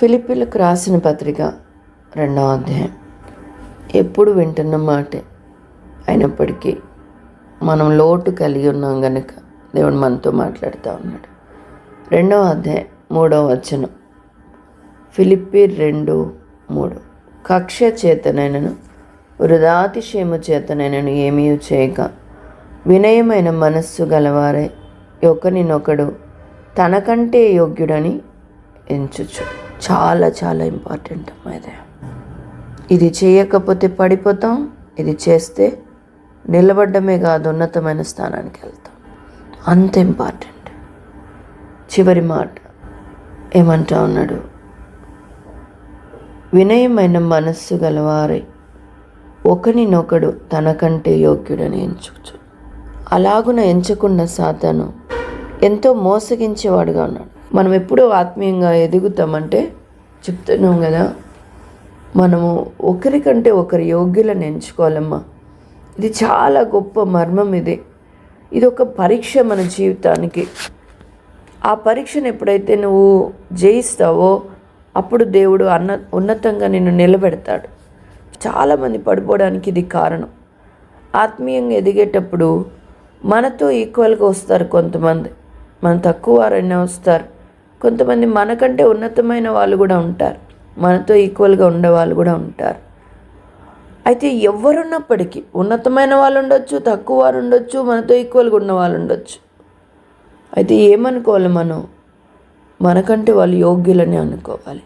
ఫిలిపిలకు రాసిన పత్రిక రెండవ అధ్యాయం. ఎప్పుడు వింటున్న మాటే అయినప్పటికీ మనం లోటు కలిగి ఉన్నాం గనుక దేవుడు మనతో మాట్లాడుతూ ఉన్నాడు. రెండవ అధ్యాయం మూడవ వచనం. ఫిలిప్పి రెండు మూడు. కక్ష చేతనైనను వృధాతిశయము చేతనైనను ఏమీ చేయక వినయమైన మనస్సు గలవారే ఒకరినొకడు తనకంటే యోగ్యుడని ఎంచుచు. చాలా చాలా ఇంపార్టెంట్ అమ్మా ఇది. ఇది చేయకపోతే పడిపోతాం ఇది చేస్తే నిలబడ్డమే కాదు ఉన్నతమైన స్థానానికి వెళ్తాం. అంత ఇంపార్టెంట్ చివరి మాట ఏమంటా ఉన్నాడు? వినయమైన మనస్సు గలవారై ఒకనినొకడు తనకంటే యోగ్యుడని ఎంచుచు. అలాగున ఎంచుకున్న సాతాను ఎంతో మోసగించేవాడుగా ఉన్నాడు. మనం ఎప్పుడు ఆత్మీయంగా ఎదుగుతామంటే చెప్తున్నాం కదా మనము ఒకరికంటే ఒకరి యోగ్యులను ఎంచుకోవాలమ్మా. ఇది చాలా గొప్ప మర్మం ఇది. ఇది ఒక పరీక్ష మన జీవితానికి. ఆ పరీక్షను ఎప్పుడైతే నువ్వు జయిస్తావో అప్పుడు దేవుడు అన్న ఉన్నతంగా నిన్ను నిలబెడతాడు. చాలామంది పడిపోవడానికి ఇది కారణం. ఆత్మీయంగా ఎదిగేటప్పుడు మనతో ఈక్వల్గా వస్తారు కొంతమంది. మన తక్కువ వారైనా వస్తారు. కొంతమంది మనకంటే ఉన్నతమైన వాళ్ళు కూడా ఉంటారు. మనతో ఈక్వల్గా ఉండే వాళ్ళు కూడా ఉంటారు. అయితే ఎవరున్నప్పటికీ ఉన్నతమైన వాళ్ళు ఉండొచ్చు తక్కువ వారు ఉండొచ్చు మనతో ఈక్వల్గా ఉన్న వాళ్ళు ఉండొచ్చు. అయితే ఏమనుకోవాలి మనం? మనకంటే వాళ్ళు యోగ్యులని అనుకోవాలి.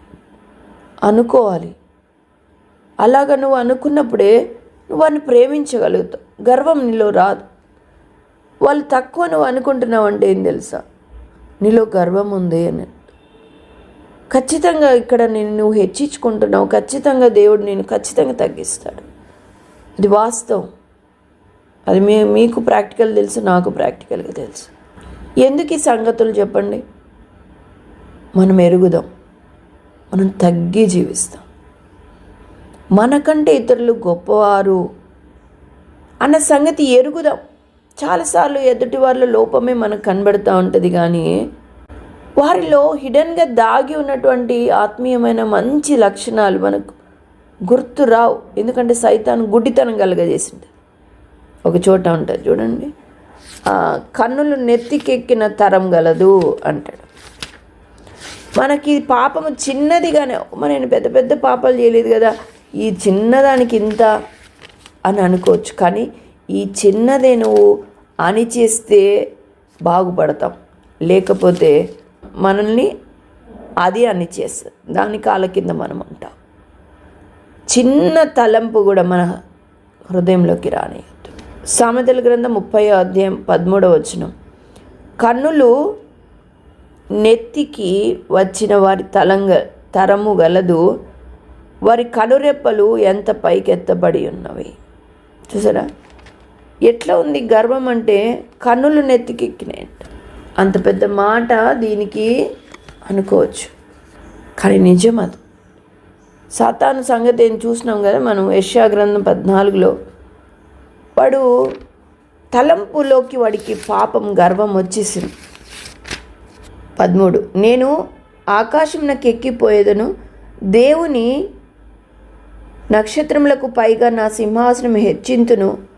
అనుకోవాలి. అలాగ నువ్వు అనుకున్నప్పుడే నువ్వు వాడిని ప్రేమించగలుగుతావు. గర్వం నీలో రాదు. వాళ్ళు తక్కువ నువ్వు అనుకుంటున్నావు అంటే ఏం తెలుసా? నీలో గర్వం ఉంది అని. ఖచ్చితంగా ఇక్కడ నేను నువ్వు హెచ్చించుకుంటున్నావు. ఖచ్చితంగా దేవుడు నేను ఖచ్చితంగా తగ్గిస్తాడు. ఇది వాస్తవం. అది మీ మీకు ప్రాక్టికల్ తెలుసు నాకు ప్రాక్టికల్గా తెలుసు. ఎందుకు ఈ సంగతులు చెప్పండి? మనం ఎరుగుదాం. మనం తగ్గి జీవిస్తాం. మనకంటే ఇతరులు గొప్పవారు అన్న సంగతి ఎరుగుదాం. చాలాసార్లు ఎదుటి వారిలో లోపమే మనకు కనబడుతూ ఉంటుంది కానీ వారిలో హిడన్గా దాగి ఉన్నటువంటి ఆత్మీయమైన మంచి లక్షణాలు మనకు గుర్తు రావు. ఎందుకంటే సైతాను గుడ్డితనం కలగజేసింది. ఒక చోట ఉంటుంది చూడండి. కన్నులు నెత్తికెక్కిన తరం గలదు అంటాడు. మనకి పాపము చిన్నదిగానే మనం నేను పెద్ద పెద్ద పాపాలు చేయలేదు కదా ఈ చిన్నదానికి ఇంత అని అనుకోవచ్చు. కానీ ఈ చిన్నదే నువ్వు అణిచేస్తే బాగుపడతాం. లేకపోతే మనల్ని అది అణిచేస్తుంది దాని కాళ్ళ కింద మనం ఉంటాం చిన్న తలంపు కూడా మన హృదయంలోకి రానియద్దు. సామెతల గ్రంథం ముప్పై అధ్యాయం పదమూడవ వచనం. కన్నులు నెత్తికి వచ్చిన వారి తలంగ తరము గలదు. వారి కనురెప్పలు ఎంత పైకెత్తబడి ఉన్నవి. చూసారా? ఎట్లా ఉంది గర్వం అంటే కన్నులు నెత్తికెక్కినాయంట అంత పెద్ద మాట దీనికి అనుకోవచ్చు. కానీ నిజం అది. సాతాను సంగతి ఏం చూసినాం కదా మనం యష్యా గ్రంథం పద్నాలుగులో. వాడు తలంపులోకి వాడికి పాపం గర్వం వచ్చేసింది. పదమూడు. నేను ఆకాశం నాకు ఎక్కిపోయేదను దేవుని నక్షత్రములకు పైగా నా సింహాసనం హెచ్చింతును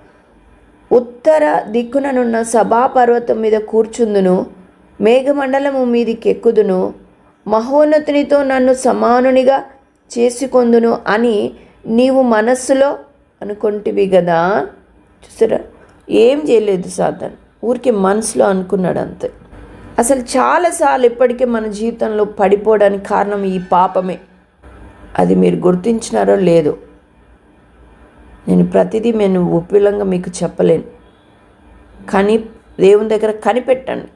ఉత్తర దిక్కుననున్న సభాపర్వతం మీద కూర్చుందును మేఘమండలము మీదికి ఎక్కుదును మహోన్నతునితో నన్ను సమానునిగా చేసుకొందును అని నీవు మనస్సులో అనుకుంటివి కదా చూసారా? ఏం చేయలేదు సాధన్ ఊరికి మనసులో అనుకున్నాడు అంతే అసలు చాలాసార్లు ఇప్పటికే మన జీవితంలో పడిపోవడానికి కారణం ఈ పాపమే. అది మీరు గుర్తించినారో లేదో. నేను ప్రతిదీ నేను ఉప్పిలంగా మీకు చెప్పలేను. కానీ దేవుని దగ్గర కనిపెట్టండి.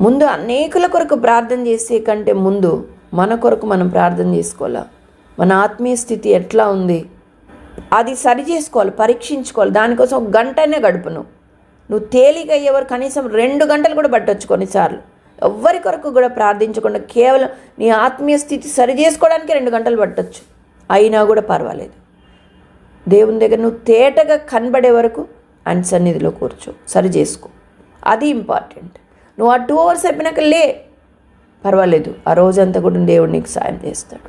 ముందు అనేకుల కొరకు ప్రార్థన చేసే కంటే ముందు మన కొరకు మనం ప్రార్థన చేసుకోవాలా? మన ఆత్మీయ స్థితి ఎట్లా ఉంది? అది సరి చేసుకోవాలి పరీక్షించుకోవాలి. దానికోసం ఒక గంటనే గడుపు నువ్వు నువ్వు తేలిక అయ్యేవారు కనీసం రెండు గంటలు కూడా పట్టొచ్చు కొన్నిసార్లు. ఎవ్వరి కొరకు కూడా ప్రార్థించకుండా కేవలం నీ ఆత్మీయ స్థితి సరి చేసుకోవడానికి రెండు గంటలు పట్టొచ్చు. అయినా కూడా పర్వాలేదు. దేవుని దగ్గర నువ్వు తేటగా కనబడే వరకు ఆయన సన్నిధిలో కూర్చో. సరి చేసుకో. అది ఇంపార్టెంట్ నువ్వు ఆ టూ అవర్స్ అయిపోయినాక లే. పర్వాలేదు. ఆ రోజంతా కూడా దేవుడు నీకు సాయం చేస్తాడు.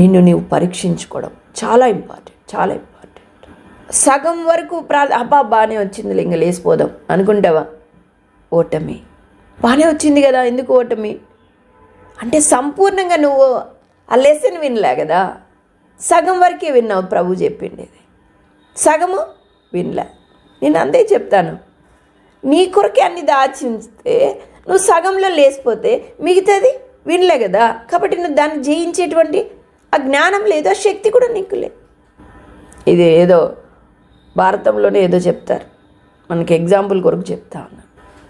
నిన్ను నీవు పరీక్షించుకోవడం చాలా ఇంపార్టెంట్ చాలా ఇంపార్టెంట్ సగం వరకు ప్రా అబ్బా బాగానే వచ్చింది ఇంక లేసిపోదాం అనుకుంటావా? ఓటమి. బాగానే వచ్చింది కదా ఎందుకు ఓటమి? అంటే సంపూర్ణంగా నువ్వు ఆ లెసన్ వినలే కదా? సగం వరకే విన్నావు ప్రభు చెప్పిండేది. సగము వినలే. నేను అందే చెప్తాను. నీ కొరకే అన్ని దాచించితే నువ్వు సగంలో లేసిపోతే మిగతాది వినలే కదా. కాబట్టి నువ్వు దాన్ని జయించేటువంటి ఆ జ్ఞానం లేదు ఆ శక్తి కూడా నీకు లేదు. ఇది ఏదో భారతంలోనే ఏదో చెప్తారు. మనకి ఎగ్జాంపుల్ కొరకు చెప్తా ఉన్నా.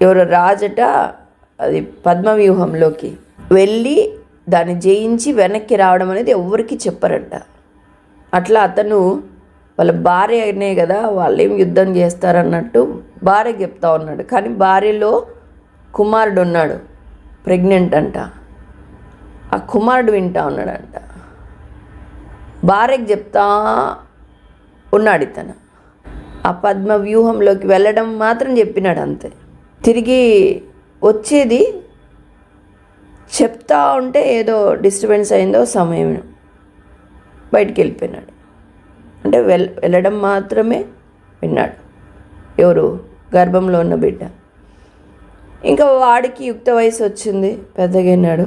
ఎవరో రాజట అది పద్మవ్యూహంలోకి వెళ్ళి దాన్ని జయించి వెనక్కి రావడం అనేది ఎవరికి చెప్పరంట. అట్లా అతను వాళ్ళ భార్య అయినే కదా వాళ్ళు ఏం యుద్ధం చేస్తారన్నట్టు భార్య చెప్తా ఉన్నాడు. కానీ భార్యలో కుమారుడు ఉన్నాడు ప్రెగ్నెంట్ అంట. ఆ కుమారుడు వింటా ఉన్నాడంట. భార్యకి చెప్తా ఉన్నాడు ఇతను. ఆ పద్మ వ్యూహంలోకి వెళ్ళడం మాత్రం చెప్పినాడు అంతే. తిరిగి వచ్చేది చెప్తా ఉంటే ఏదో డిస్టర్బెన్స్ అయిందో సమయం బయటికి వెళ్ళిపోయినాడు అంటే వెల్ వెళ్ళడం మాత్రమే విన్నాడు. ఎవరు? గర్భంలో ఉన్న బిడ్డ. ఇంకా వాడికి యుక్త వయసు వచ్చింది పెద్దగైనాడు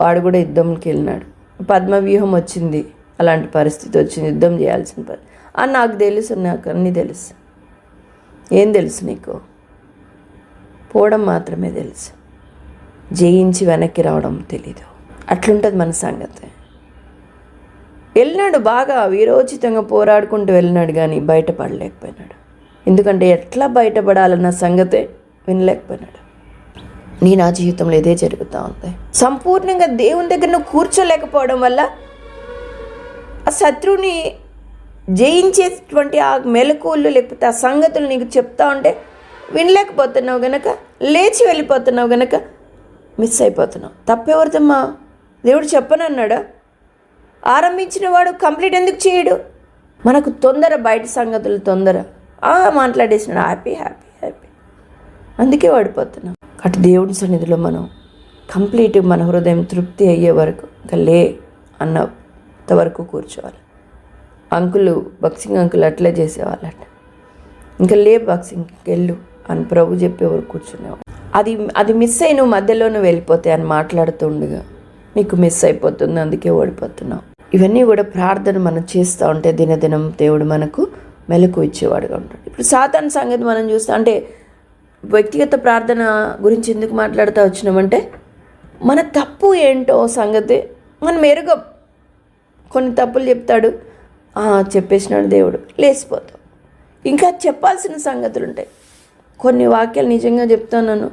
వాడు కూడా యుద్ధంకి వెళ్ళినాడు. పద్మవ్యూహం వచ్చింది అలాంటి పరిస్థితి వచ్చింది యుద్ధం చేయాల్సిన పరిస్థితి అని నాకు తెలుసు నాకు అన్నీ తెలుసు. ఏం తెలుసు నీకు? పోవడం మాత్రమే తెలుసు. జయించి వెనక్కి రావడం తెలీదు. అట్లుంటుంది మన సంగతి. వెళ్ళినాడు బాగా వీరోచితంగా పోరాడుకుంటూ వెళ్ళినాడు కానీ బయటపడలేకపోయినాడు. ఎందుకంటే ఎట్లా బయటపడాలన్న సంగతే వినలేకపోయినాడు. నీ నా జీవితంలో ఇదే జరుగుతూ ఉంది. సంపూర్ణంగా దేవుని దగ్గర నువ్వు కూర్చోలేకపోవడం వల్ల ఆ శత్రువుని జయించేటువంటి ఆ మెలకువలు లేకపోతే ఆ సంగతులు నీకు చెప్తా ఉంటే వినలేకపోతున్నావు గనక లేచి వెళ్ళిపోతున్నావు గనక మిస్ అయిపోతున్నావు. తప్పెవరిదమ్మా? దేవుడు చెప్పనన్నాడా? ఆరంభించిన వాడు కంప్లీట్ ఎందుకు చేయడు? మనకు తొందర బయట సంగతులు తొందర. మాట్లాడేసిన మాట్లాడేసినాడు హ్యాపీ హ్యాపీ హ్యాపీ. అందుకే వాడిపోతున్నాం. అటు దేవుడి సన్నిధిలో మనం కంప్లీట్ మన హృదయం తృప్తి అయ్యే వరకు ఇంకా లే అన్నంత వరకు కూర్చోవాలి. అంకులు బాక్సింగ్ అంకులు అట్లే చేసేవాళ్ళట. ఇంకా లే బాక్సింగ్కి వెళ్ళు అని ప్రభు చెప్పేవారు కూర్చునేవాడు అది అది మిస్ అయి నువ్వు మధ్యలోనే వెళ్ళిపోతే అని మాట్లాడుతుండగా నీకు మిస్ అయిపోతుంది అందుకే ఓడిపోతున్నావు. ఇవన్నీ కూడా ప్రార్థన మనం చేస్తూ ఉంటే దినదినం దేవుడు మనకు మెలకు ఇచ్చేవాడుగా ఉంటాడు. ఇప్పుడు సాధారణ సంగతి మనం చూస్తా అంటే వ్యక్తిగత ప్రార్థన గురించి ఎందుకు మాట్లాడుతూ వచ్చినామంటే మన తప్పు ఏంటో సంగతి మనం ఎరుగం. కొన్ని తప్పులు చెప్తాడు. చెప్పేసినాడు దేవుడు. లేచిపోతాం. ఇంకా చెప్పాల్సిన సంగతులు ఉంటాయి. కొన్ని వాక్యాలు నిజంగా చెప్తాను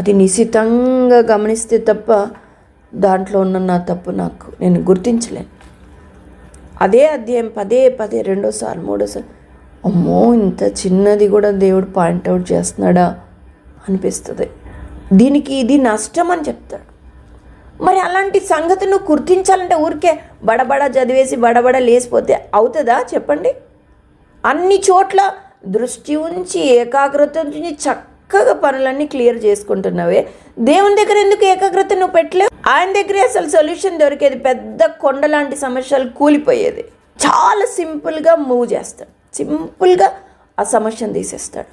అది నిశితంగా గమనిస్తే తప్ప దాంట్లో ఉన్న నా తప్పు నాకు నేను గుర్తించలేను. అదే అధ్యాయం పదే పదే రెండోసారి మూడోసారి అమ్మో ఇంత చిన్నది కూడా దేవుడు పాయింట్అవుట్ చేస్తున్నాడా అనిపిస్తుంది. దీనికి ఇది నష్టం అని చెప్తాడు. మరి అలాంటి సంగతి నువ్వు గుర్తించాలంటే ఊరికే బడబడ చదివేసి బడబడ లేసిపోతే అవుతుందా చెప్పండి? అన్ని చోట్ల దృష్టి ఉంచి ఏకాగ్రత ఉంచి చక్కగా పనులన్నీ క్లియర్ చేసుకుంటున్నావే. దేవుని దగ్గర ఎందుకు ఏకాగ్రత నువ్వు పెట్టలేవు? ఆయన దగ్గరే అసలు సొల్యూషన్ దొరికేది పెద్ద కొండ లాంటి సమస్యలు కూలిపోయేది. చాలా సింపుల్గా మూవ్ చేస్తాడు. సింపుల్గా ఆ సమస్యను తీసేస్తాడు.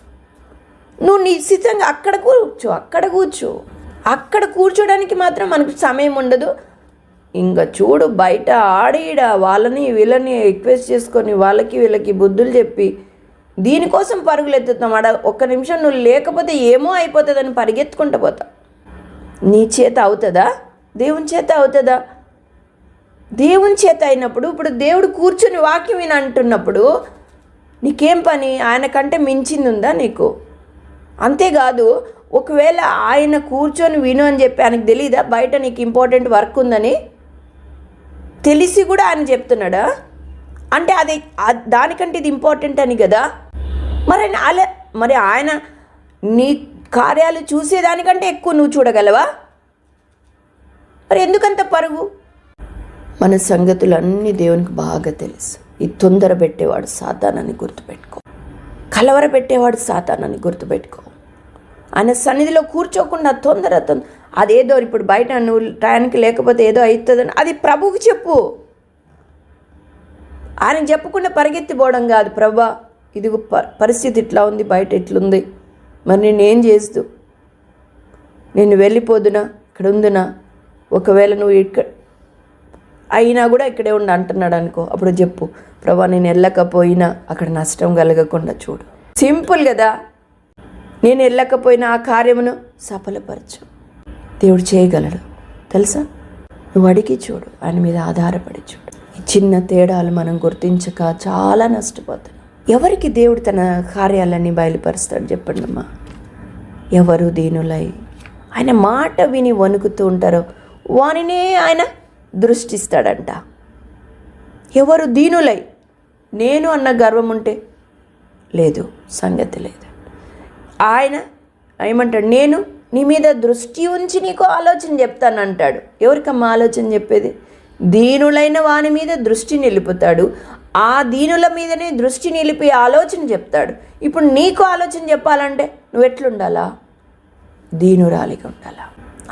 నువ్వు నిశ్చితంగా అక్కడ కూర్చో అక్కడ కూర్చో. అక్కడ కూర్చోడానికి మాత్రం మనకు సమయం ఉండదు. ఇంకా చూడు బయట ఆడీడ వాళ్ళని వీళ్ళని రిక్వెస్ట్ చేసుకొని వాళ్ళకి వీళ్ళకి బుద్ధులు చెప్పి దీనికోసం పరుగులు ఎత్తుతాం. ఆడ ఒక్క నిమిషం నువ్వు లేకపోతే ఏమో అయిపోతుందని పరిగెత్తుకుంటూ పోతావు. నీ చేత అవుతుందా? దేవుని చేత అవుతుందా? దేవుని చేత అయినప్పుడు ఇప్పుడు దేవుడు కూర్చుని వాక్యం విని అంటున్నప్పుడు నీకేం పని? ఆయన కంటే మించింది ఉందా నీకు? అంతేకాదు ఒకవేళ ఆయన కూర్చొని విను అని చెప్పి ఆయనకు తెలియదా బయట నీకు ఇంపార్టెంట్ వర్క్ ఉందని? తెలిసి కూడా ఆయన చెప్తున్నాడా? అంటే అది దానికంటే ఇది ఇంపార్టెంట్ అని కదా? మరి ఆయన అలా మరి ఆయన నీ కార్యాలు చూసేదానికంటే ఎక్కువ నువ్వు చూడగలవా? మరి ఎందుకంత పరుగు? మన సంగతులన్నీ దేవునికి బాగా తెలుసు. ఈ తొందర పెట్టేవాడు సాతానని గుర్తుపెట్టుకో. కలవర పెట్టేవాడు సాతానని గుర్తుపెట్టుకో. ఆయన సన్నిధిలో కూర్చోకుండా తొందర తొందర అదేదో ఇప్పుడు బయట నువ్వు టయానికి లేకపోతే ఏదో అవుతుందని అది ప్రభువుకి చెప్పు. ఆయన చెప్పకుండా పరిగెత్తిపోవడం కాదు. ప్రభా ఇది పరిస్థితి ఇట్లా ఉంది బయట ఇట్లుంది. మరి నేనేం చేస్తూ? నేను వెళ్ళిపోదునా? ఇక్కడ ఉందునా? ఒకవేళ నువ్వు ఇక్కడ అయినా కూడా ఇక్కడే ఉండి అంటున్నాడు అనుకో. అప్పుడు చెప్పు ప్రభా నేను వెళ్ళకపోయినా అక్కడ నష్టం కలగకుండా చూడు. సింపుల్ కదా. నేను వెళ్ళకపోయినా ఆ కార్యమును సఫలపరచు. దేవుడు చేయగలడు. తెలుసా? నువ్వు అడిగి చూడు ఆయన మీద ఆధారపడి చూడు. ఈ చిన్న తేడాలు మనం గుర్తించక చాలా నష్టపోతున్నాం ఎవరికి దేవుడు తన కార్యాలన్నీ బయలుపరుస్తాడు చెప్పండి అమ్మా ఎవరు దీనులై? ఆయన మాట విని వణుకుతూ ఉంటారో వానినే ఆయన దృష్టిస్తాడంట. ఎవరు దీనులై నేను అన్న గర్వం ఉంటే లేదు సంగతి లేదు. ఆయన ఏమంటాడు నేను నీ మీద దృష్టి ఉంచి నీకు ఆలోచన చెప్తాను అంటాడు ఎవరికమ్మా ఆలోచన చెప్పేది? దీనులైన వాని మీద దృష్టి నిలుపుతాడు. ఆ దీనుల మీదనే దృష్టి నిలిపి ఆలోచన చెప్తాడు. ఇప్పుడు నీకు ఆలోచన చెప్పాలంటే నువ్వు ఎట్లుండాలా? దీనురాలిగా ఉండాలా?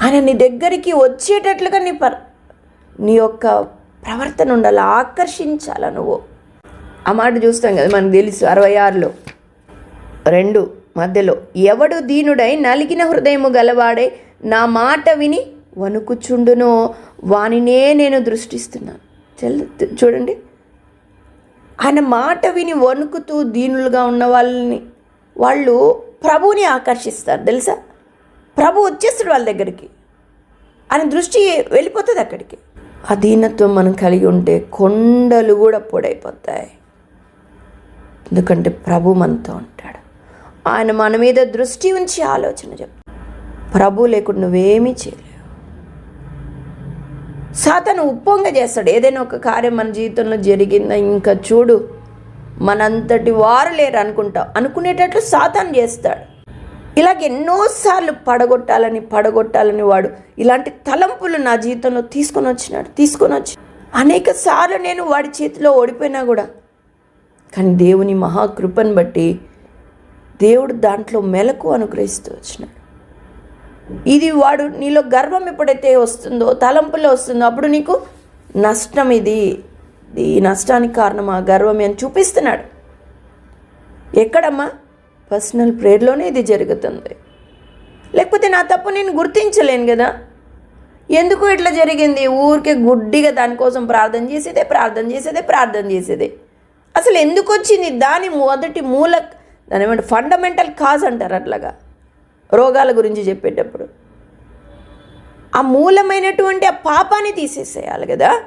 ఆయన నీ దగ్గరికి వచ్చేటట్లుగా నీ పర్ నీ యొక్క ప్రవర్తన ఉండాలి ఆకర్షించాలా నువ్వు? ఆ మాట చూస్తాం కదా మనకు తెలుసు అరవై ఆరులో. రెండు మధ్యలో ఎవడు దీనుడై నలిగిన హృదయము గలవాడై నా మాట విని వణుకుచుండునో వానినే నేను దృష్టిస్తున్నాను చూడండి. ఆయన మాట విని వణుకుతూ దీనులుగా ఉన్న వాళ్ళని వాళ్ళు ప్రభువుని ఆకర్షిస్తారు తెలుసా? ప్రభు వచ్చేస్తాడు వాళ్ళ దగ్గరికి. ఆయన దృష్టి వెళ్ళిపోతుంది అక్కడికి. అధీనత్వం మనం కలిగి ఉంటే కొండలు కూడా పొడైపోతాయి. ఎందుకంటే ప్రభు మనతో ఉంటాడు. ఆయన మన మీద దృష్టి ఉంచి ఆలోచన చెప్తాడు ప్రభు లేకుండా నువ్వేమీ చేయలేవు. సాతను ఉప్పొంగ చేస్తాడు. ఏదైనా ఒక కార్యం మన జీవితంలో జరిగిందా ఇంకా చూడు. మనంతటి వారు లేరు అనుకుంటావు అనుకునేటట్లు సాతాను చేస్తాడు. ఇలాగ ఎన్నోసార్లు పడగొట్టాలని పడగొట్టాలని వాడు ఇలాంటి తలంపులు నా జీవితంలో తీసుకొని వచ్చినాడు తీసుకొని వచ్చి. అనేక సార్లు నేను వాడి చేతిలో ఓడిపోయినా కూడా. కానీ దేవుని మహాకృపను బట్టి దేవుడు దాంట్లో మెలకు అనుగ్రహిస్తూ వచ్చినాడు. ఇది వాడు నీలో గర్వం ఎప్పుడైతే వస్తుందో తలంపులో వస్తుందో అప్పుడు నీకు నష్టం ఇది. ఈ నష్టానికి కారణం ఆ గర్వమే అని చూపిస్తున్నాడు. ఎక్కడమ్మా? పర్సనల్ ప్రేయర్లోనే ఇది జరుగుతుంది. లేకపోతే నా తప్పు నేను గుర్తించలేను కదా? ఎందుకు ఇట్లా జరిగింది? ఊరికే గుడ్డిగా దానికోసం ప్రార్థన చేసేదే ప్రార్థన చేసేదే ప్రార్థన చేసేదే. అసలు ఎందుకు వచ్చింది? దాని మొదటి మూల దాని ఏమంటే ఫండమెంటల్ కాజ్ అంటారు అట్లాగా రోగాల గురించి చెప్పేటప్పుడు. ఆ మూలమైనటువంటి ఆ పాపాన్ని తీసేసేయాలి కదా?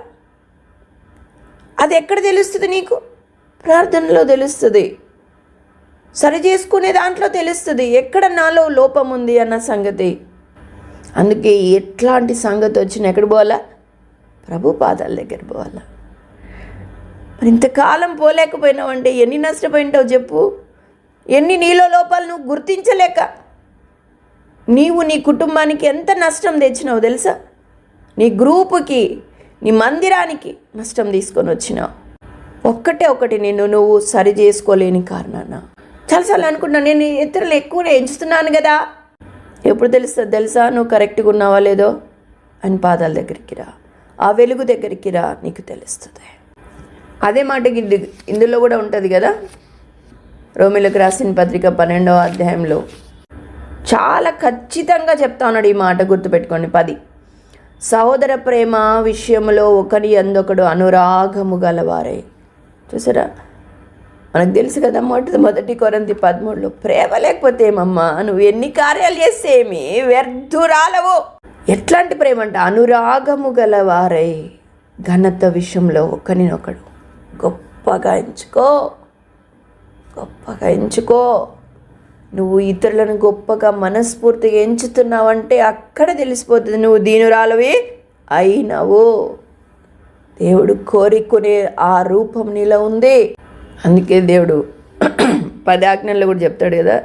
అది ఎక్కడ తెలుస్తుంది నీకు? ప్రార్థనలో తెలుస్తుంది. సరి చేసుకునే దాంట్లో తెలుస్తుంది ఎక్కడ నాలో లోపం ఉంది అన్న సంగతి. అందుకే ఎట్లాంటి సంగతి వచ్చినా ఎక్కడ పోవాలా? ప్రభు పాదాల దగ్గర పోవాలా. మరి ఇంతకాలం పోలేకపోయినావంటే ఎన్ని నష్టపోయింటావు చెప్పు? ఎన్ని నీలో లోపాలు నువ్వు గుర్తించలేక? నీవు నీ కుటుంబానికి ఎంత నష్టం తెచ్చినావు తెలుసా? నీ గ్రూపుకి నీ మందిరానికి నష్టం తీసుకొని వచ్చినావు. ఒక్కటే ఒకటి నిన్ను నువ్వు సరి చేసుకోలేని కారణాన. చాలాసార్లు అనుకున్నాను నేను ఇతరులు ఎక్కువ ఎంచుతున్నాను కదా. ఎప్పుడు తెలుస్తుంది తెలుసా? నువ్వు కరెక్ట్గా ఉన్నావా లేదో? అని పాదాల దగ్గరికి రా. ఆ వెలుగు దగ్గరికి రా నీకు తెలుస్తుంది. అదే మాటకి ఇది- ఇందులో కూడా ఉంటుంది కదా. రోమిలకు రాసిన పత్రిక పన్నెండవ అధ్యాయంలో చాలా ఖచ్చితంగా చెప్తా ఉన్నాడు ఈ మాట గుర్తుపెట్టుకోండి. పది. సహోదర ప్రేమ విషయంలో ఒకరి అందొకడు అనురాగము గలవారే. చూసారా? మనకు తెలుసు కదా మొదటి మొదటి కొరంది పదమూడులో ప్రేమ లేకపోతే ఏమమ్మా? నువ్వు ఎన్ని కార్యాలు చేస్తే ఏమి? వ్యర్థురాలవు. ఎట్లాంటి ప్రేమ అంటే అనురాగము గలవారై ఘనత విషయంలో ఒకరినొకడు గొప్పగా ఎంచుకో. గొప్పగా ఎంచుకో. నువ్వు ఇతరులను గొప్పగా మనస్ఫూర్తిగా ఎంచుతున్నావంటే అక్కడ తెలిసిపోతుంది నువ్వు దీనురాలవి అయినవు. దేవుడు కోరుకునే ఆ రూపం నీలో ఉంది. అందుకే దేవుడు పది ఆజ్ఞల్లో కూడా చెప్తాడు కదా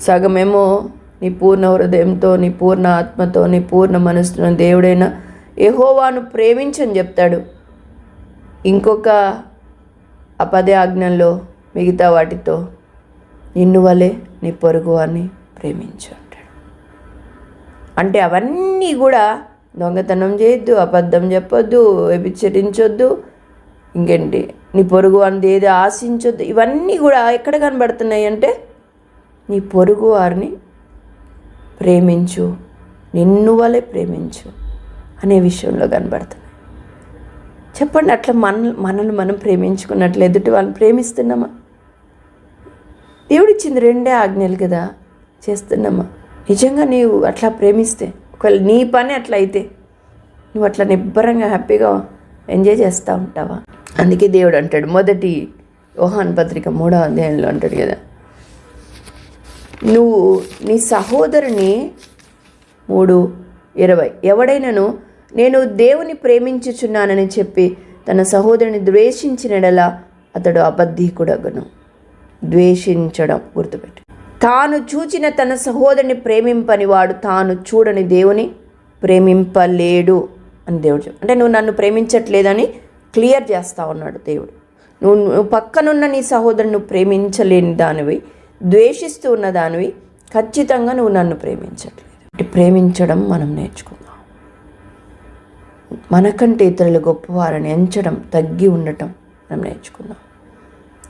సగమేమో నీ పూర్ణ హృదయంతో నీ పూర్ణ ఆత్మతో నీ పూర్ణ మనసుతో దేవుడైన ఎహోవాను ప్రేమించని చెప్తాడు. ఇంకొక ఆ పదే ఆజ్ఞల్లో మిగతా వాటితో నిన్ను వలే నీ పొరుగు అని ప్రేమించు అంటాడు. అంటే అవన్నీ కూడా దొంగతనం చేయొద్దు అబద్ధం చెప్పొద్దు వ్యభిచరించొద్దు ఇంకేంటి? నీ పొరుగు అంది ఏది ఆశించొద్దు. ఇవన్నీ కూడా ఎక్కడ కనబడుతున్నాయి అంటే నీ పొరుగు వారిని ప్రేమించు. నిన్ను వలె ప్రేమించు అనే విషయంలో కనబడుతున్నాయి. చెప్పండి అట్లా మన మనల్ని మనం ప్రేమించుకున్నట్లు ఎదుటి వాళ్ళని ప్రేమిస్తున్నామా? దేవుడిచ్చింది రెండే ఆజ్ఞలు కదా చేస్తున్నామా? నిజంగా నీవు అట్లా ప్రేమిస్తే ఒకవేళ నీ పని అట్లా అయితే నువ్వు అట్లా నిబ్బరంగా హ్యాపీగా ఎంజాయ్ చేస్తూ ఉంటావా? అందుకే దేవుడు అంటాడు మొదటి యోహాన్ పత్రిక మూడో అధ్యాయంలో అంటాడు కదా నువ్వు నీ సహోదరుని మూడు ఇరవై ఎవడైనను నేను దేవుని ప్రేమించుచున్నానని చెప్పి తన సహోదరుని ద్వేషించినడలా అతడు అబద్ధీకుడగను. ద్వేషించడం గుర్తుపెట్టు. తాను చూచిన తన సహోదరుని ప్రేమింపని వాడు తాను చూడని దేవుని ప్రేమింపలేడు అని దేవుడు అంటే నువ్వు నన్ను ప్రేమించట్లేదని క్లియర్ చేస్తా ఉన్నాడు దేవుడు. నువ్వు నువ్వు పక్కనున్న నీ సహోదరుని ప్రేమించలేని దానివి ద్వేషిస్తూ ఉన్న దానివి ఖచ్చితంగా నువ్వు నన్ను ప్రేమించట్లేదు. ప్రేమించడం మనం నేర్చుకుందాం. మనకంటే ఇతరులు గొప్పవారని ఎంచడం తగ్గి ఉండటం మనం నేర్చుకుందాం.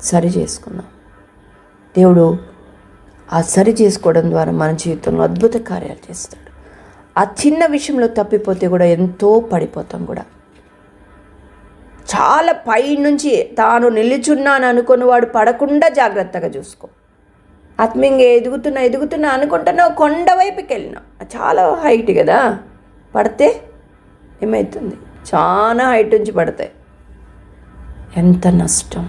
సరి చేసుకుందాం. దేవుడు ఆ సరి చేసుకోవడం ద్వారా మన జీవితంలో అద్భుత కార్యాలు చేస్తాడు. ఆ చిన్న విషయంలో తప్పిపోతే కూడా ఎంతో పడిపోతాం కూడా. చాలా పై నుంచి తాను నిలుచున్నాను అనుకుని వాడు పడకుండా జాగ్రత్తగా చూసుకో. ఆత్మీయంగా ఎదుగుతున్నా ఎదుగుతున్నా అనుకుంటున్నావు కొండ వైపుకి వెళ్ళినా చాలా హైట్ కదా? పడితే ఏమవుతుంది చాలా హైట్ నుంచి పడతాయి. ఎంత నష్టం?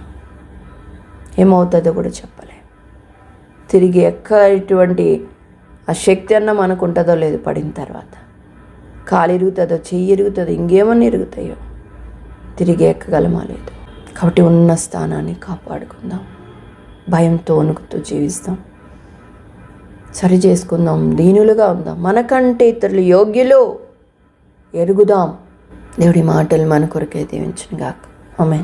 ఏమవుతుందో కూడా చెప్పలే. తిరిగి ఎక్కటువంటి ఆ శక్తి అన్న మనకు ఉంటుందో లేదు పడిన తర్వాత. కాలు ఇరుగుతుందో చెయ్యి ఇరుగుతుందో ఇంకేమన్నా ఇరుగుతాయో. తిరిగి ఎక్కగలమా లేదు. కాబట్టి ఉన్న స్థానాన్ని కాపాడుకుందాం. భయంతో వణుకుతూ జీవిస్తాం. సరి చేసుకుందాం. దీనులుగా ఉందాం. మనకంటే ఇతరులు యోగ్యులు. ఎరుగుదాం. దేవుడి మాటలు మన కొరకే దీవించును గాక ఆమె